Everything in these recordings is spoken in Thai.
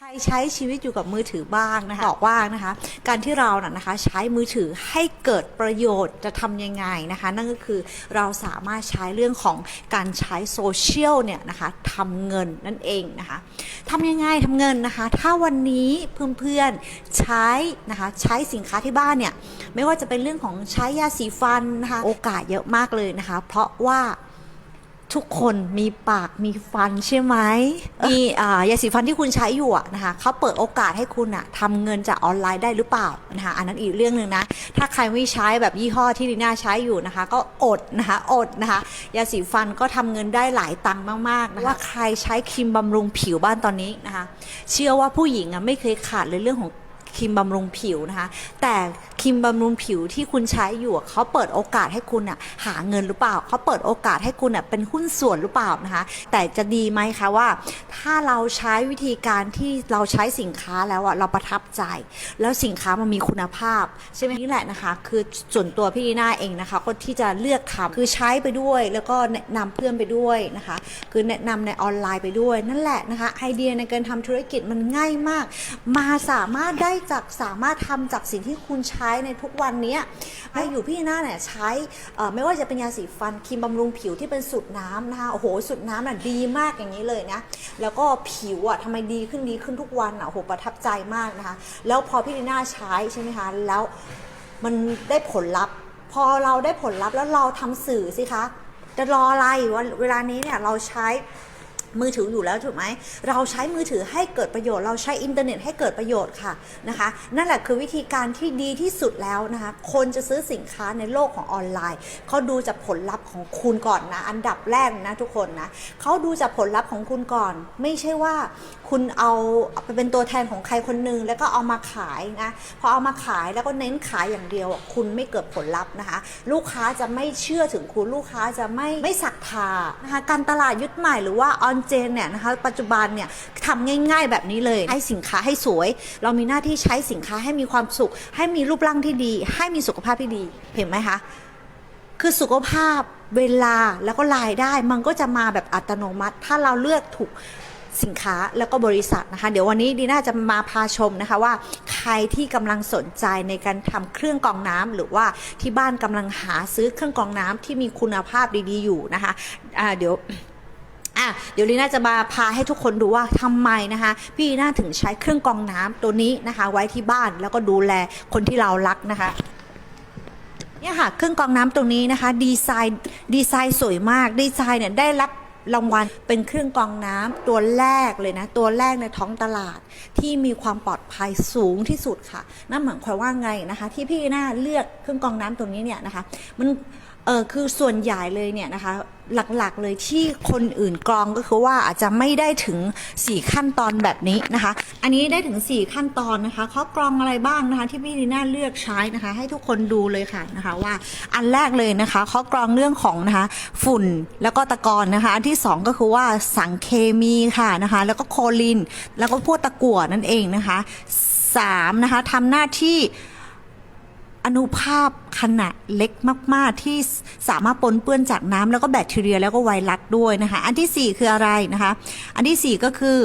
ใครใช้ชีวิตอยู่กับมือถือบ้างนะคะบอกว่านะคะ การที่เราน่ะนะคะใช้มือถือให้เกิดประโยชน์จะทำยังไงนะคะ นั่นก็คือเราสามารถใช้เรื่องของการใช้โซเชียลเนี่ยนะคะทำเงินนั่นเองนะคะทำยังไงทำเงินนะคะ ถ้าวันนี้เพื่อนๆใช้นะคะใช้สินค้าที่บ้านเนี่ยไม่ว่าจะเป็นเรื่องของใช้ยาสีฟันนะคะโอกาสเยอะมากเลยนะคะ เพราะว่า ทุกคนมีปากมีฟันใช่ไหมมีอ่ายาสีฟันที่คุณใช้อยู่อะนะคะเขาเปิดโอกาสให้คุณอะทำเงินจากออนไลน์ได้หรือเปล่านะคะอันนั้นอีกเรื่องหนึ่งนะ ถ้าใครไม่ใช้แบบยี่ห้อที่ลีน่าใช้อยู่นะคะ ก็อดนะคะอดนะคะยาสีฟันก็ทำเงินได้หลายตังค์มากๆนะคะว่าใครใช้ครีมบำรุงผิวบ้านตอนนี้นะคะ เชื่อว่าผู้หญิงอะไม่เคยขาดเลยเรื่องของ ครีมบำรุงผิวนะคะ แต่ครีมบำรุงผิวที่คุณใช้อยู่เขาเปิดโอกาสให้คุณอะหาเงินหรือเปล่าเขาเปิดโอกาสให้คุณอะเป็นหุ้นส่วนหรือเปล่านะคะ แต่จะดีไหมคะว่า ถ้าเราใช้วิธีการที่เราใช้สินค้าแล้วอะเราประทับใจ แล้วสินค้ามันมีคุณภาพใช่ไหมนี่แหละนะคะ คือส่วนตัวพี่ลีน่าเองนะคะ ก็ที่จะเลือกทำคือใช้ไปด้วย แล้วก็แนะนำเพื่อนไปด้วยนะคะ คือแนะนำในออนไลน์ไปด้วยนั่นแหละนะคะไอเดียในการทำธุรกิจมันง่ายมาก มาสามารถได้จากสามารถทำจากสิ่งที่คุณใช้ในทุกวันนี้ยให้อยู่พี่หน้าเนี่ยใช้ไม่ว่าจะเป็นยาสีฟันครีมบำรุงผิวที่เป็นสูตรน้ำนะคะโอ้โหสูตรน้ำน่ะดีมากอย่างนี้เลยนะแล้วก็ผิวอะทำไมดีขึ้นดีขึ้นทุกวันอะโอ้โหประทับใจมากนะคะ แล้วพอพี่ลีน่าใช้ใช่ไหมคะแล้วมันได้ผลลัพธ์ พอเราได้ผลลัพธ์แล้วเราทำสื่อสิคะจะรออะไรวันเวลานี้เนี่ยเราใช้ มือถืออยู่แล้วถูกไหม เราใช้มือถือให้เกิดประโยชน์ เราใช้อินเทอร์เน็ตให้เกิดประโยชน์ค่ะนะคะ นั่นแหละคือวิธีการที่ดีที่สุดแล้วนะคะ คนจะซื้อสินค้าในโลกของออนไลน์ เขาดูจากผลลัพธ์ของคุณก่อนนะ อันดับแรกนะทุกคนนะ เขาดูจากผลลัพธ์ของคุณก่อน ไม่ใช่ว่าคุณเอาไปเป็นตัวแทนของใครคนหนึงแล้วก็เอามาขายนะ พอเอามาขายแล้วก็เน้นขายอย่างเดียว คุณไม่เกิดผลลัพธ์นะคะ ลูกค้าจะไม่เชื่อถึงคุณ ลูกค้าจะไม่ไม่ศรัทธานะคะ การตลาดยุคใหม่หรือว่าอนเจนเนี่ยนะคะปัจจุบันเนี่ยทำง่าย ๆ แบบนี้เลยให้สินค้าให้สวย เรามีหน้าที่ใช้สินค้าให้มีความสุข ให้มีรูปร่างที่ดี ให้มีสุขภาพที่ดีเห็นไหมคะคือสุขภาพเวลาแล้วก็รายได้มันก็จะมาแบบอัตโนมัติ ถ้าเราเลือกถูกสินค้าแล้วก็บริษัทนะคะ เดี๋ยววันนี้ดีน่าจะมาพาชมนะคะว่า ใครที่กำลังสนใจในการทำเครื่องกรองน้ำหรือว่าที่บ้านกำลังหาซื้อเครื่องกรองน้ำที่มีคุณภาพดีๆอยู่นะคะอ่าเดี๋ยว อะเดี๋ยวลีน่าจะมาพาให้ทุกคนดูว่าทำไมนะคะ พี่ลีน่าถึงใช้เครื่องกรองน้ำตัวนี้นะคะ ไว้ที่บ้านแล้วก็ดูแลคนที่เรารักนะคะเนี่ยค่ะเครื่องกรองน้ำตรงนี้นะคะ ดีไซน์ดีไซน์สวยมากดีไซน์เนี่ยได้รับรางวัลเป็นเครื่องกรองน้ำตัวแรกเลยนะ ตัวแรกในท้องตลาดที่มีความปลอดภัยสูงที่สุดค่ะนั่นหมายความว่าไงนะคะ ที่พี่น่าเลือกเครื่องกรองน้ำตัวนี้เนี่ยนะคะ มัน เออคือส่วนใหญ่เลยเนี่ยนะคะ หลักๆเลยที่คนอื่นกรองก็คือว่าอาจจะไม่ได้ถึง 4 ขั้นตอนแบบนี้นะคะ อันนี้ได้ถึง 4 ขั้นตอนนะคะเขากรองอะไรบ้างนะคะ ที่พี่ลีน่าเลือกใช้นะคะ ให้ทุกคนดูเลยค่ะนะคะ ว่าอันแรกเลยนะคะเขากรองเรื่องของนะคะ ฝุ่นแล้วก็ตะกอนนะคะ อันที่ 2 ก็คือว่าสังเคมีค่ะนะคะ แล้วก็โคลิน แล้วก็พวกตะกั่วนั่นเองนะคะสามนะคะทำหน้าที่ อนุภาพขนาดเล็กมาก ๆ ที่สามารถปนเปื้อนจากน้ำแล้วก็แบคทีเรียแล้วก็ไวรัสด้วยนะคะ อันที่ 4 คืออะไรนะคะ อันที่ 4 ก็คือ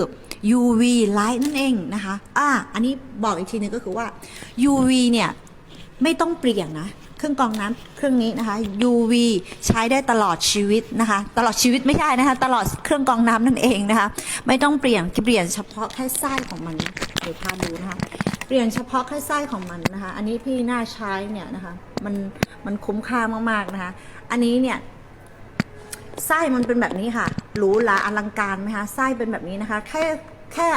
UV light นั่นเองนะคะอ่าอันนี้บอกอีกทีนึงก็คือว่า UV เนี่ย ไม่ต้องเปลี่ยนนะเครื่องกรองน้ำเครื่องนี้นะคะ UV ใช้ได้ตลอดชีวิตนะคะ ตลอดชีวิตไม่ใช่นะคะ ตลอดเครื่องกรองน้ำนั่นเองนะคะ ไม่ต้องเปลี่ยนเปลี่ยนเฉพาะแค่ไส้ของมันเดี๋ยวพาดูนะคะ เปลี่ยนเฉพาะแค่ไส้ของมันนะคะ อันนี้พี่น่าใช้เนี่ยนะคะ มันมันคุ้มค่ามากๆนะคะ อันนี้เนี่ยไส้มันเป็นแบบนี้ค่ะหรูหราอลังการไหมคะไส้เป็นแบบนี้นะคะ แค่แค่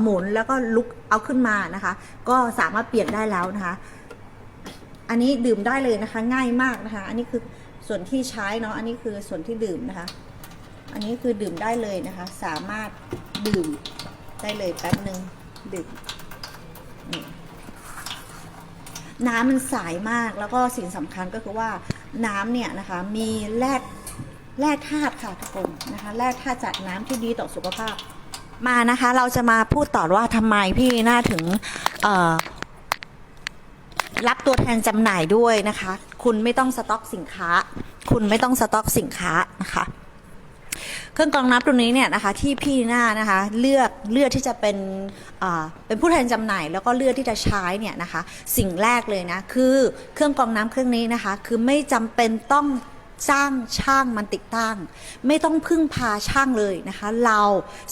หมุนแล้วก็ลุกเอาขึ้นมานะคะ ก็สามารถเปลี่ยนได้แล้วนะคะ อันนี้ดื่มได้เลยนะคะ ง่ายมากนะคะ อันนี้คือส่วนที่ใช้เนาะอันนี้คือส่วนที่ดื่มนะคะ อันนี้คือดื่มได้เลยนะคะ สามารถดื่มได้เลยแป๊บหนึ่งดื่ม น้ำมันใสามากแล้วก็สิ่งสำคัญก็คือว่าน้ำเนี่ยนะคะมีแร่แร่ธาตุค่ะทุกคนนะคะแร่ธาตุจากน้ำที่ดีต่อสุขภาพ มานะคะ เราจะมาพูดต่อว่าทำไมพี่น่าถึงรับตัวแทนจำหน่ายด้วยนะคะ คุณไม่ต้องสต็อกสินค้า คุณไม่ต้องสต็อกสินค้านะคะ เครื่องกรองน้ำตรงนี้เนี่ยนะคะที่พี่หน้านะคะเลือกเลือกที่จะเป็นเป็นผู้แทนจำหน่ายแล้วก็เลือกที่จะใช้เนี่ยนะคะสิ่งแรกเลยนะคือเครื่องกรองน้ำเครื่องนี้นะคะคือไม่จำเป็นต้องจ้างช่างมันติดตั้ง ไม่ต้องพึ่งพาช่างเลยนะคะ เรา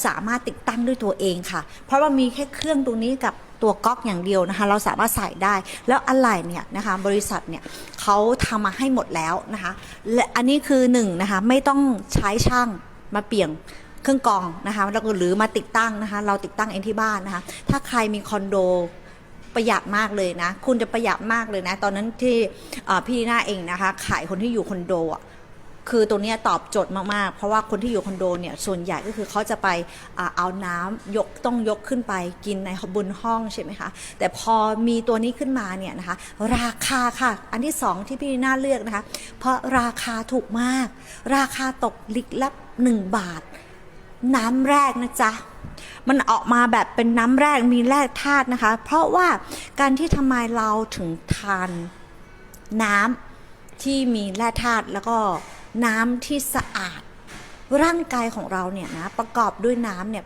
สามารถติดตั้งด้วยตัวเองค่ะ เพราะว่ามีแค่เครื่องตรงนี้กับตัวก๊อกอย่างเดียวนะคะ เราสามารถใส่ได้ แล้วอะไหล่เนี่ยนะคะบริษัทเนี่ยเขาทำมาให้หมดแล้วนะคะและอันนี้คือหนึ่งนะคะไม่ต้องใช้ช่าง มาเปลี่ยนเครื่องกรองนะคะแล้วก็หรือมาติดตั้งนะคะ เราติดตั้งเองที่บ้านนะคะ ถ้าใครมีคอนโดประหยัดมากเลยนะ คุณจะประหยัดมากเลยนะ ตอนนั้นที่เอ่อพี่น้าเองนะคะ ขายคนที่อยู่คอนโดอะ คือตัวนี้ตอบโจทย์มาก ๆ เพราะว่าคนที่อยู่คอนโดเนี่ยส่วนใหญ่ก็คือเขาจะไปเอาน้ำยกต้องยกขึ้นไปกินในบนห้องใช่ไหมคะ แต่พอมีตัวนี้ขึ้นมาเนี่ยนะคะ ราคาค่ะ อันที่สองที่พี่น่าเลือกนะคะ เพราะราคาถูกมาก ราคาตกลิตรละหนึ่งบาท น้ำแรกนะจ๊ะมันออกมาแบบเป็นน้ำแรกมีแร่ธาตุนะคะ เพราะว่าการที่ทำไมเราถึงทานน้ำที่มีแร่ธาตุแล้วก็ น้ำที่สะอาด ร่างกายของเราเนี่ยนะประกอบด้วยน้ำเนี่ย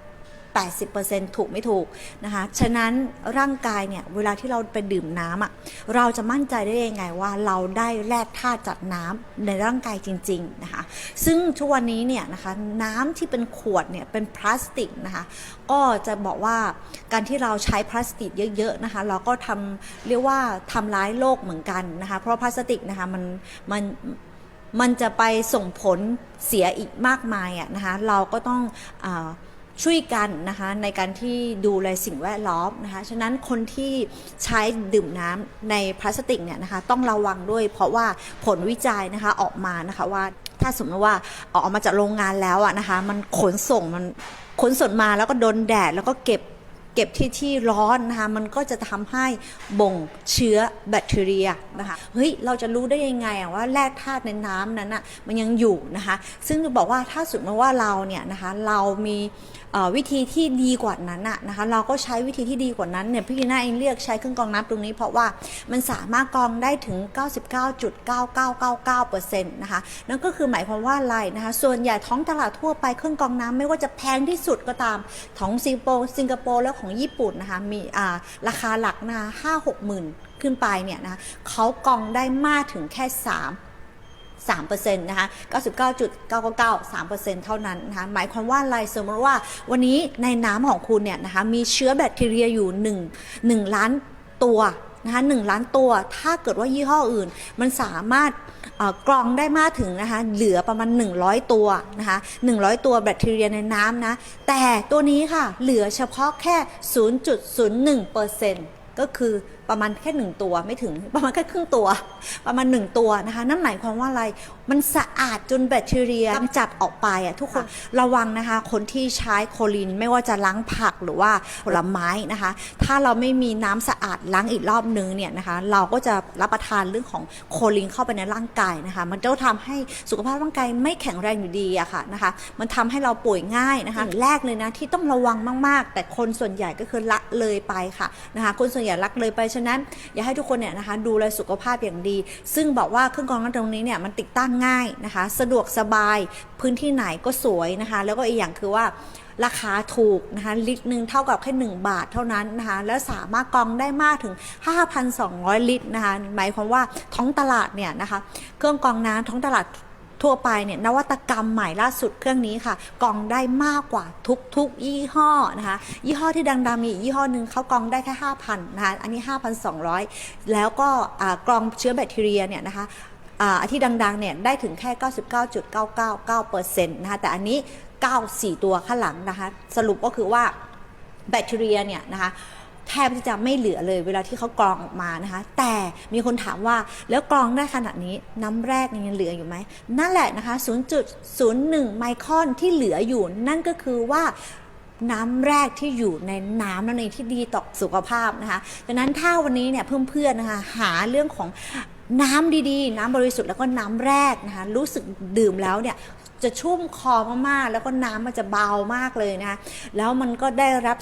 80%ถูกไม่ถูกนะคะ ฉะนั้นร่างกายเนี่ยเวลาที่เราไปดื่มน้ำอะ่ะเราจะมั่นใจได้ยังไงว่าเราได้แร่ธาตุจากน้ำในร่างกายจริงๆนะคะ ซึ่งทุกวันนี้เนี่ยนะคะน้ำที่เป็นขวดเนี่ยเป็นพลาสติกนะคะก็จะบอกว่าการที่เราใช้พลาสติกเยอะๆนะคะเราก็ทำเรียกว่าทำร้ายโลกเหมือนกันนะคะเพราะพลาสติกนะคะมันมัน มันจะไปส่งผลเสียอีกมากมายอะนะคะเราก็ต้องอช่วยกันนะคะในการที่ดูแลสิ่งแวดล้อมนะคะ ฉะนั้นคนที่ใช้ดื่มน้ำในพลาสติกเนี่ยนะคะต้องระวังด้วยเพราะว่าผลวิจัยนะคะออกมานะคะว่าถ้าสมมติว่าออกมาจากโรงงานแล้วอะนะคะมันขนส่งมันขนส่งมาแล้วก็โดนแดดแล้วก็เก็บ เก็บที่ที่ร้อนนะคะมันก็จะทำให้บ่งเชื้อแบคทีเรียนะคะเฮ้ยเราจะรู้ได้ยังไงอะว่าแร่ธาตุในน้ำนั้นอะมันยังอยู่นะคะซึ่งจะบอกว่าถ้าสมมติว่าเราเนี่ยนะคะเรามีวิธีที่ดีกว่านั้นอะนะคะเราก็ใช้วิธีที่ดีกว่านั้นเนี่ยพี่ลีน่าเองเลือกใช้เครื่องกรองน้ำตรงนี้ เพราะว่ามันสามารถกรองได้ถึง 99.9999%นะคะนั่นก็คือหมายความว่าอะไรนะคะส่วนใหญ่ท้องตลาดทั่วไปเครื่องกรองน้ำไม่ว่าจะแพงที่สุดก็ตามของสิงคโปร์สิงคโปร์แล้วของของญี่ปุ่นนะคะมีราคาหลักนะคะห้าหกหมื่นขึ้นไปเนี่ยนะคะเขากรองได้มากถึงแค่ 3 3%นะคะ99.999 3%เท่านั้นนะคะหมายความว่าอะไรสมมติว่าวันนี้ในน้ำของคุณเนี่ยนะคะมีเชื้อแบคทีเรียอยู่ 1 1 ล้านตัว นะคะ1ล้านตัว ถ้าเกิดว่ายี่ห้ออื่น มันสามารถกรองได้มากถึงนะคะเหลือประมาณ 100 ตัวนะคะ100 ตัวแบคทีเรียในน้ำนะ แต่ตัวนี้ค่ะเหลือเฉพาะแค่ 0.01%ก็คือประมาณแค่1ตัวไม่ถึงประมาณแค่ครึ่งตัว ประมาณ1ตัวนะคะ นั่นหมายความว่าอะไรมันสะอาดจนแบคทีเรียกำจัดออกไปอะทุกคนระวังนะคะ คนที่ใช้โคลินไม่ว่าจะล้างผักหรือว่าผลไม้นะคะ ถ้าเราไม่มีน้ำสะอาดล้างอีกรอบนึงเนี่ยนะคะ เราก็จะรับประทานเรื่องของโคลินเข้าไปในร่างกายนะคะ มันจะทำให้สุขภาพร่างกายไม่แข็งแรงอยู่ดีอะค่ะนะคะ มันทำให้เราป่วยง่ายนะคะสิ่งแรกเลยนะที่ต้องระวังมาก ๆ แต่คนส่วนใหญ่ก็คือละเลยไปค่ะนะคะ คนส่วนใหญ่ละเลยไปฉะนั้นอยากให้ทุกคนเนี่ยนะคะดูแลสุขภาพอย่างดี ซึ่งบอกว่าเครื่องกรองน้ำตรงนี้เนี่ยมันติดตั้งง่ายนะคะ สะดวกสบายพื้นที่ไหนก็สวยนะคะ แล้วก็อีกอย่างคือว่าราคาถูกนะคะลิตรหนึ่งเท่ากับแค่ 1 บาทเท่านั้นนะคะแล้วสามารถกรองได้มากถึง 5,200 ลิตรนะคะหมายความว่าท้องตลาดเนี่ยนะคะเครื่องกรองน้ำท้องตลาด ทั่วไปเนี่ยนวัตกรรมใหม่ล่าสุดเครื่องนี้ค่ะกองได้มากกว่าทุกๆยี่ห้อนะคะยี่ห้อที่ดังๆมียี่ห้อหนึ่งเขากองได้แค่5,000นะคะอันนี้ 5,200 แล้วก็กรองเชื้อแบคทีเรียเนี่ยนะคะอ่าที่ดังๆเนี่ยได้ถึงแค่ 99.999%นะคะแต่อันนี้ 94 ตัวข้างหลังนะคะสรุปก็คือว่าแบคทีเรียเนี่ยนะคะ แทบจะไม่เหลือเลยเวลาที่เขากรองออกมานะคะ แต่มีคนถามว่าแล้วกรองได้ขนาดนี้น้ำแร่ยังเหลืออยู่ไหม นั่นแหละนะคะ 0.01 ไมครอนที่เหลืออยู่ นั่นก็คือว่าน้ำแรกที่อยู่ในน้ำนั่นเองที่ดีต่อสุขภาพนะคะดังนั้นถ้าวันนี้เนี่ยเพื่อนๆนะคะหาเรื่องของน้ำดีๆ น้ำบริสุทธิ์แล้วก็น้ำแรกนะคะรู้สึกดื่มแล้วเนี่ย จะชุ่มคอมากๆ แล้วก็น้ำมันจะเบามากเลยนะคะแล้วมันก็ได้รับ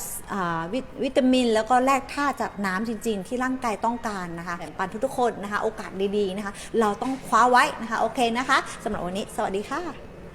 วิวิตามิน แล้วก็แลกธาตุจากน้ำจริง ๆ ที่ร่างกายต้องการนะคะแบ่งปันทุกๆคนนะคะ โอกาสดีๆนะคะ เราต้องคว้าไว้นะคะ โอเคนะคะสำหรับวันนี้ สวัสดีค่ะ